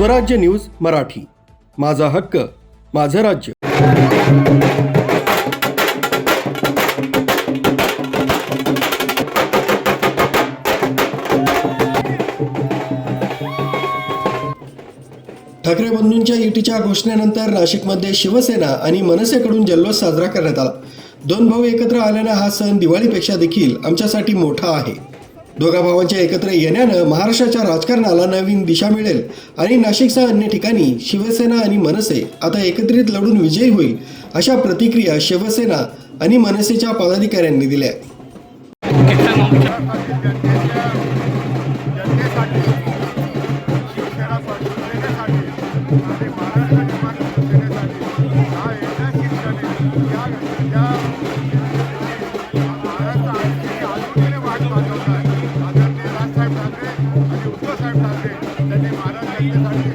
स्वराज्य न्यूज मराठी. माझा हक्क माझं राज्य. ठाकरे बंधूंच्या युतीच्या घोषणेनंतर नाशिकमध्ये शिवसेना आणि मनसेकडून जल्लोष साजरा करण्यात आला. दोन भाऊ एकत्र आल्यानं हा सण दिवाळीपेक्षा देखील आमच्यासाठी मोठा आहे. दोघा भावांच्या एकत्र येण्यानं महाराष्ट्राच्या राजकारणाला नवीन दिशा मिळेल आणि नाशिकसह अन्य ठिकाणी शिवसेना आणि मनसे आता एकत्रित लढून विजयी होईल अशा प्रतिक्रिया शिवसेना आणि मनसेच्या पदाधिकाऱ्यांनी दिल्या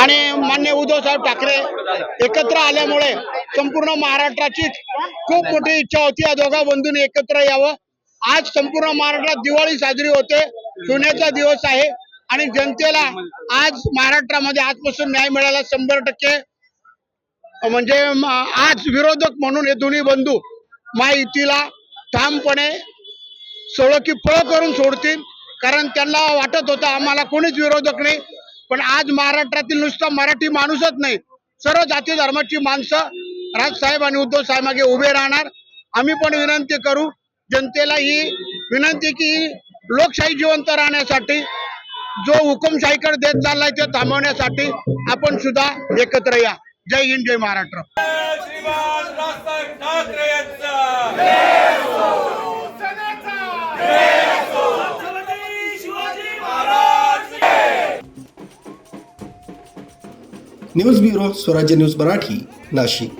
आणि मान्य उद्धवसाहेब ठाकरे एकत्र आल्यामुळे संपूर्ण महाराष्ट्राची खूप मोठी इच्छा होती. या दोघा बंधूंनी एकत्र यावं. आज संपूर्ण महाराष्ट्रात दिवाळी साजरी होते. सोन्याचा दिवस आहे. आणि जनतेला आज महाराष्ट्रामध्ये आजपासून न्याय मिळाला शंभर टक्के. म्हणजे आज विरोधक म्हणून हे दोन्ही बंधू माहितीला ठामपणे सळो की फळ करून सोडतील. कारण त्यांना वाटत होतं आम्हाला कोणीच विरोधक नाही. पण आज महाराष्ट्रातील नुसतं मराठी माणूसच नाही. सर्व जाती धर्माची माणसं राजसाहेब आणि उद्धव साहेब मागे उभे राहणार. आम्ही पण विनंती करू जनतेला ही विनंती की लोकशाही जिवंत राहण्यासाठी जो हुकुमशाहीकडे देत चाललाय ते थांबवण्यासाठी आपण सुद्धा एकत्र या. जय हिंद जय Maharashtra. News bureau Swarajya news Marathi Nashik.